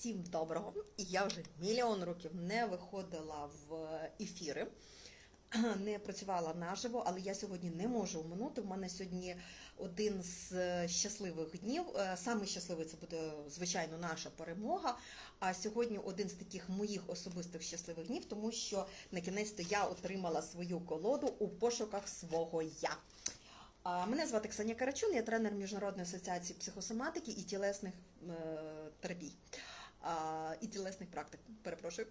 Всім доброго! Я вже мільйон років не виходила в ефіри, не працювала наживо, але я сьогодні не можу оминути. У мене сьогодні один з щасливих днів. Е, Саме щасливий це буде, звичайно, наша перемога. А сьогодні один з таких моїх особистих щасливих днів, тому що на кінець я отримала свою колоду у пошуках свого я. Мене звати Ксенія Карачун, я тренер Міжнародної асоціації психосоматики і тілесних е, терапій. І тілесних практик. Перепрошую,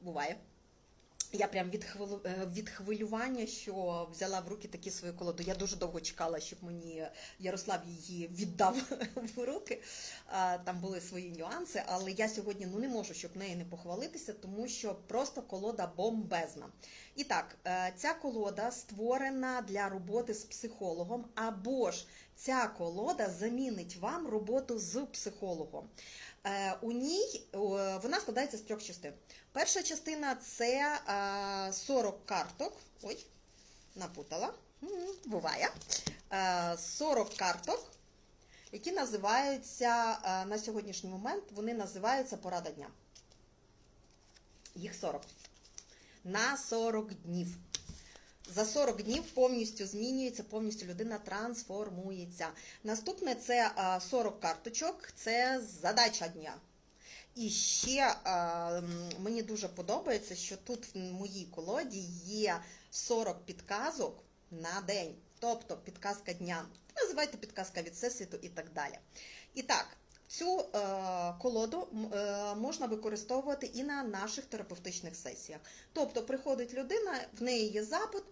буває. Я прям від, хвилю, е, від хвилювання, що взяла в руки такі свою колоду. Я дуже довго чекала, щоб мені Ярослав її віддав в руки. Там були свої нюанси, але я сьогодні ну не можу, щоб нею не похвалитися, тому що просто колода бомбезна. І так, е, ця колода створена для роботи з психологом, або ж ця колода замінить вам роботу з психологом. Е, У ній е, вона складається з трьох частин. Перша частина це е, 40 карток. Ой, напутала. Буває. Е, 40 карток, які називаються е, на сьогоднішній момент, вони називаються порада дня. Їх 40. На 40 днів. За 40 днів повністю змінюється, повністю людина трансформується. Наступне це 40 карточок, це задача дня. І ще мені дуже подобається, що тут в моїй колоді є 40 підказок на день. Тобто підказка дня. Називайте підказка від всесвіту і так далі. І так, цю е, колоду е, можна використовувати і на наших терапевтичних сесіях. Тобто приходить людина, в неї є запит.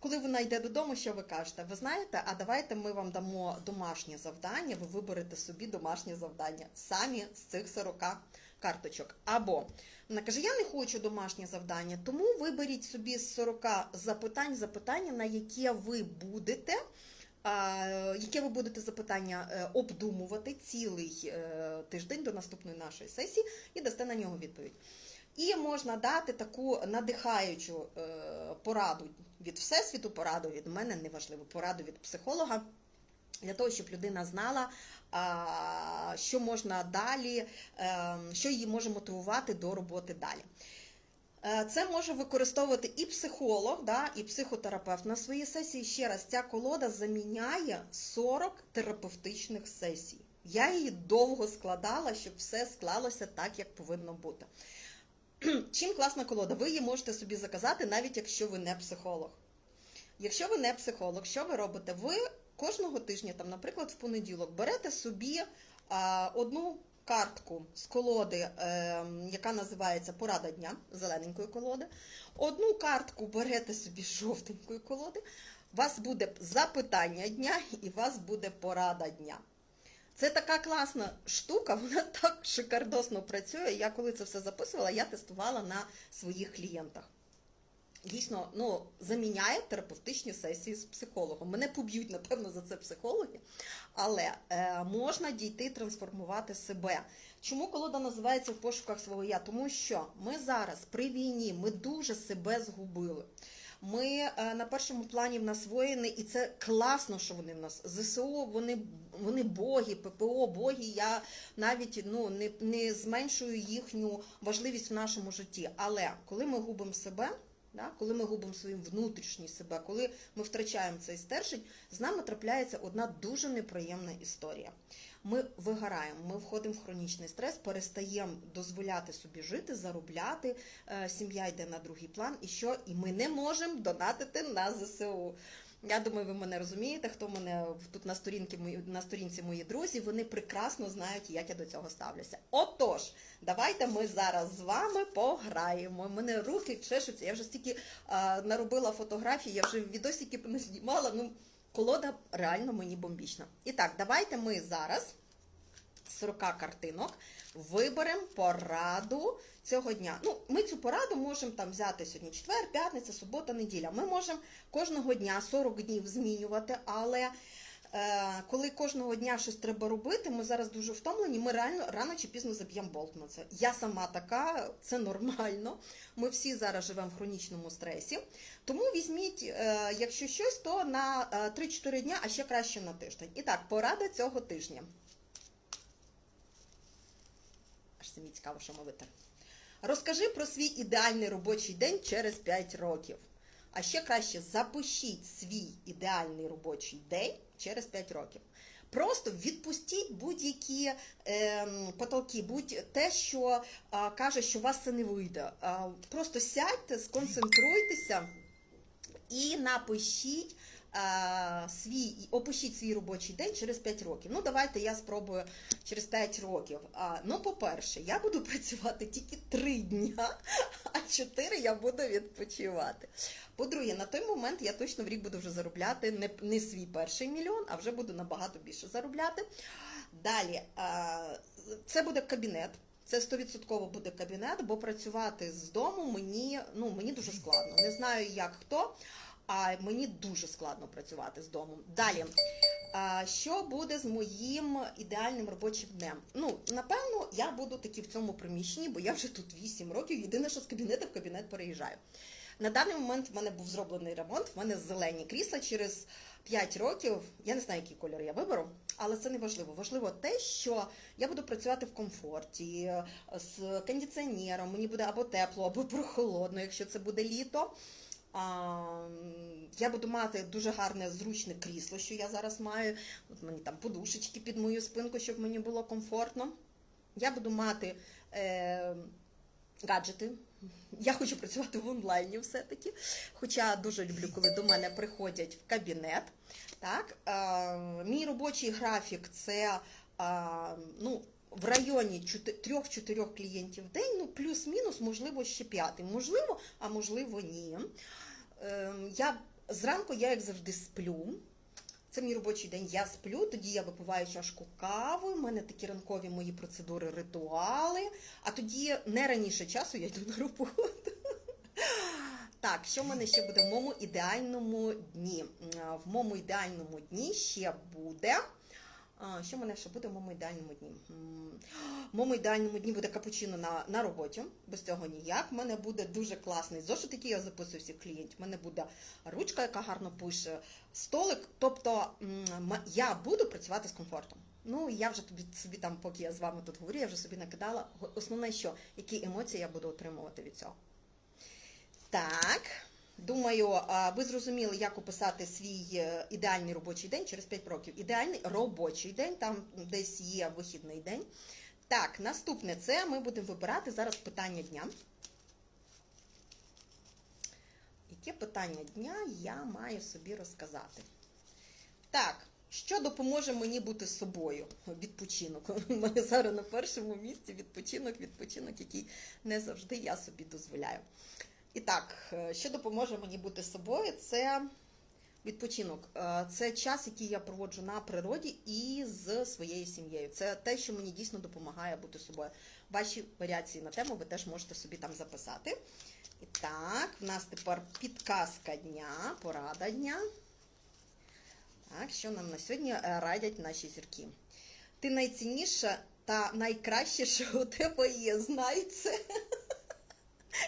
Коли вона йде додому, що ви кажете? Ви знаєте, а давайте ми вам дамо домашнє завдання, ви виберете собі домашнє завдання самі з цих 40 карточок. Або вона каже: Я не хочу домашнє завдання, тому виберіть собі з 40 запитань, запитання, на яке ви будете. Яке ви будете запитання е, обдумувати цілий е, тиждень до наступної нашої сесії і дасте на нього відповідь. І можна дати таку надихаючу е, пораду від Всесвіту, пораду від мене, неважливо, пораду від психолога, для того, щоб людина знала, що можна далі, е, що її може мотивувати до роботи далі. Е, Це може використовувати і психолог, да, і психотерапевт на своїй сесії. Ще раз, ця колода заміняє 40 терапевтичних сесій. Я її довго складала, щоб все склалося так, як повинно бути. Чим класна колода? Ви її можете собі заказати, навіть якщо ви не психолог. Якщо ви не психолог, що ви робите? Ви кожного тижня, там, наприклад, в понеділок, берете собі а, одну картку з колоди, е, яка називається Порада дня зелененької колоди. Одну картку берете собі з жовтенької колоди. Вас буде запитання дня і вас буде порада дня. Це така класна штука, вона так шикардосно працює. Я коли це все записувала, я тестувала на своїх клієнтах. Дійсно, ну, заміняє терапевтичні сесії з психологом. Мене поб'ють, напевно, за це психологи, але е, можна дійти трансформувати себе. Чому колода називається в пошуках свого я? Тому що ми зараз при війні, ми дуже себе згубили. Ми е, на першому плані в нас воїни, і це класно, що вони в нас. ЗСУ, вони, вони боги, ППО, боги. Я навіть ну, не, не зменшую їхню важливість в нашому житті. Але коли ми губимо себе, да, коли ми губимо своїм внутрішній себе, коли ми втрачаємо цей стержень, з нами трапляється одна дуже неприємна історія. Ми вигораємо, ми входимо в хронічний стрес, перестаємо дозволяти собі жити, заробляти. е, Сім'я йде на другий план, і що? І ми не можемо донатити на ЗСУ. Я думаю, ви мене розумієте, хто мене тут на сторінці мої на сторінці мої друзі, вони прекрасно знають, як я до цього ставлюся. Отож, давайте ми зараз з вами пограємо. У мене руки чешуться. Я вже стільки а, наробила фотографій, я вже відосики знімала. Ну, колода реально мені бомбічна. І так, давайте ми зараз 40 картинок виберемо пораду цього дня. Ну, ми цю пораду можемо там взяти сьогодні четвер, п'ятниця, субота, неділя. Ми можемо кожного дня 40 днів змінювати, але е, коли кожного дня щось треба робити, ми зараз дуже втомлені, ми реально рано чи пізно заб'ємо болт на це. Я сама така, це нормально. Ми всі зараз живемо в хронічному стресі. Тому візьміть, е, якщо щось, то на е, 3-4 дня, а ще краще на тиждень. І так, порада цього тижня. Аж самі цікаво, що мовити. Розкажи про свій ідеальний робочий день через 5 років. А ще краще запишіть свій ідеальний робочий день через 5 років. Просто відпустіть будь-які ем, потолки, будь те, що а, каже, що у вас це не вийде. А, просто сядьте, сконцентруйтеся і напишіть свій, опишіть свій робочий день через 5 років. Ну, давайте я спробую через 5 років. Ну, по-перше, я буду працювати тільки 3 дня, а 4 я буду відпочивати. По-друге, на той момент я точно в рік буду вже заробляти не, не свій перший мільйон, а вже буду набагато більше заробляти. Далі, це буде кабінет. Це 100% буде кабінет, бо працювати з дому мені, ну, мені дуже складно. Не знаю, як хто, а мені дуже складно працювати з дому. Далі, що буде з моїм ідеальним робочим днем? Ну, напевно, я буду таки в цьому приміщенні, бо я вже тут 8 років. Єдине, що з кабінету в кабінет переїжджаю. На даний момент в мене був зроблений ремонт, в мене зелені крісла через 5 років. Я не знаю, який кольор я виберу, але це не важливо. Важливо те, що я буду працювати в комфорті з кондиціонером. Мені буде або тепло, або прохолодно, якщо це буде літо. Я буду мати дуже гарне зручне крісло, що я зараз маю. От мені там подушечки під мою спинку, щоб мені було комфортно. Я буду мати е, гаджети. Я хочу працювати в онлайні все-таки. Хоча дуже люблю, коли до мене приходять в кабінет. Так, е, мій робочий графік це е, ну, в районі 3-4 клієнтів в день, ну плюс-мінус, можливо, ще п'ятий. Можливо, а можливо, ні. Е, я зранку я як завжди сплю. Це мій робочий день, я сплю, тоді я випиваю чашку кави, в мене такі ранкові мої процедури, ритуали, а тоді не раніше часу я йду на роботу. Так, що в мене ще буде в моєму ідеальному дні? В моєму ідеальному дні ще буде. Що мене ще буде в моєму ідеальному дні? В моєму ідеальному дні буде капучино на, на роботі, без цього ніяк. У мене буде дуже класний зошит, який я записую всіх клієнтів. У мене буде ручка, яка гарно пише, столик. Тобто я буду працювати з комфортом. Ну, я вже тобі собі там, поки я з вами тут говорю, я вже собі накидала. Основне, що які емоції я буду отримувати від цього. Так. Думаю, ви зрозуміли, як описати свій е, ідеальний робочий день через 5 років. Ідеальний робочий день, там десь є вихідний день. Так, наступне це ми будемо вибирати зараз питання дня. Яке питання дня я маю собі розказати? Так, що допоможе мені бути собою? Відпочинок. У мене зараз на першому місці відпочинок, відпочинок, який не завжди я собі дозволяю. І так, е, що допоможе мені бути собою, це відпочинок. Е, Це час, який я проводжу на природі і з своєю сім'єю. Це те, що мені дійсно допомагає бути собою. Ваші варіації на тему ви теж можете собі там записати. І так, в нас тепер підказка дня, порада дня. Так, що нам на сьогодні е, радять наші зірки? Ти найцінніша та найкраще, що у тебе є. Знай це.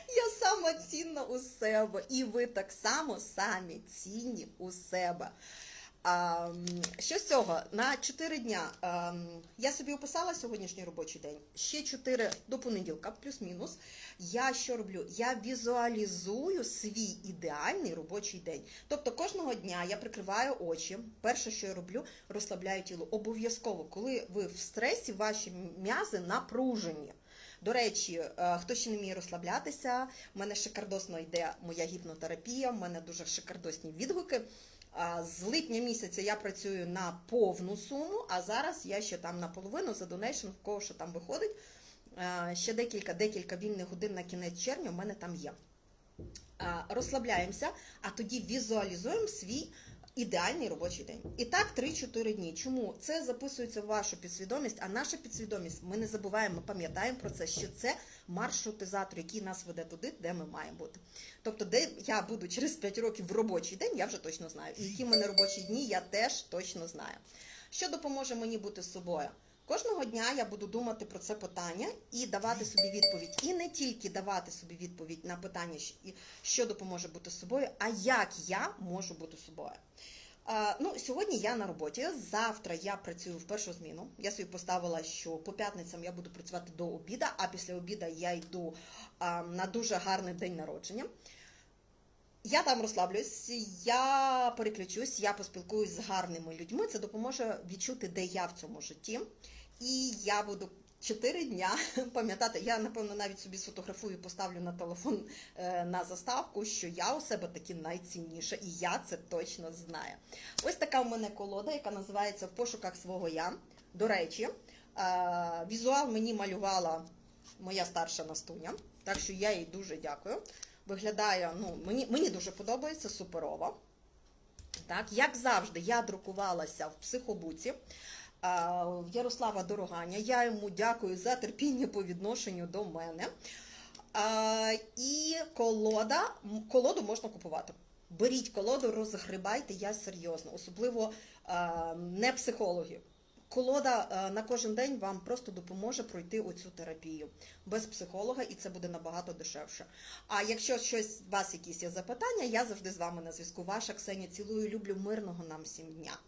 Я сама цінна у себе, і ви так само самі цінні у себе. А, що з цього? На 4 дня а, я собі описала сьогоднішній робочий день. Ще 4 до понеділка, плюс-мінус. Я що роблю? Я візуалізую свій ідеальний робочий день. Тобто кожного дня я прикриваю очі. Перше, що я роблю, розслабляю тіло. Обов'язково, коли ви в стресі, ваші м'язи напружені. До речі, е, хто ще не вміє розслаблятися, в мене шикардосно йде моя гіпнотерапія, в мене дуже шикардосні відгуки. З липня місяця я працюю на повну суму, а зараз я ще там наполовину за донейшн, в кого що там виходить. Е, Ще декілька декілька вільних годин на кінець червня в мене там є. Розслабляємося, а тоді візуалізуємо свій ідеальний робочий день. І так 3-4 дні. Чому? Це записується в вашу підсвідомість, а наша підсвідомість, ми не забуваємо, ми пам'ятаємо про це, що це маршрутизатор, який нас веде туди, де ми маємо бути. Тобто, де я буду через 5 років в робочий день, я вже точно знаю. І які в мене робочі дні, я теж точно знаю. Що допоможе мені бути з собою? Кожного дня я буду думати про це питання і давати собі відповідь. І не тільки давати собі відповідь на питання, що допоможе бути собою, а як я можу бути собою. Ну, сьогодні я на роботі. Завтра я працюю в першу зміну. Я собі поставила, що по п'ятницям я буду працювати до обіда, а після обіда я йду на дуже гарний день народження. Я там розслаблюсь, я переключусь, я поспілкуюсь з гарними людьми. Це допоможе відчути, де я в цьому житті. І я буду чотири дня пам'ятати. Я напевно навіть собі сфотографую, поставлю на телефон е, на заставку, що я у себе таки найцінніша, і я це точно знаю. Ось така в мене колода, яка називається В пошуках свого я. До речі, е, візуал мені малювала моя старша Настуня, так що я їй дуже дякую. Виглядає, ну, мені, мені дуже подобається, суперово. Так, як завжди, я друкувалася в психобуці Ярослава Дороганя. Я йому дякую за терпіння по відношенню до мене. І колода, колоду можна купувати. Беріть колоду, розгрибайте, я серйозно, особливо не психологи. Колода на кожен день вам просто допоможе пройти оцю терапію без психолога, і це буде набагато дешевше. А якщо щось у вас якісь є запитання, я завжди з вами на зв'язку. Ваша Ксенія цілую, люблю мирного нам всім дня.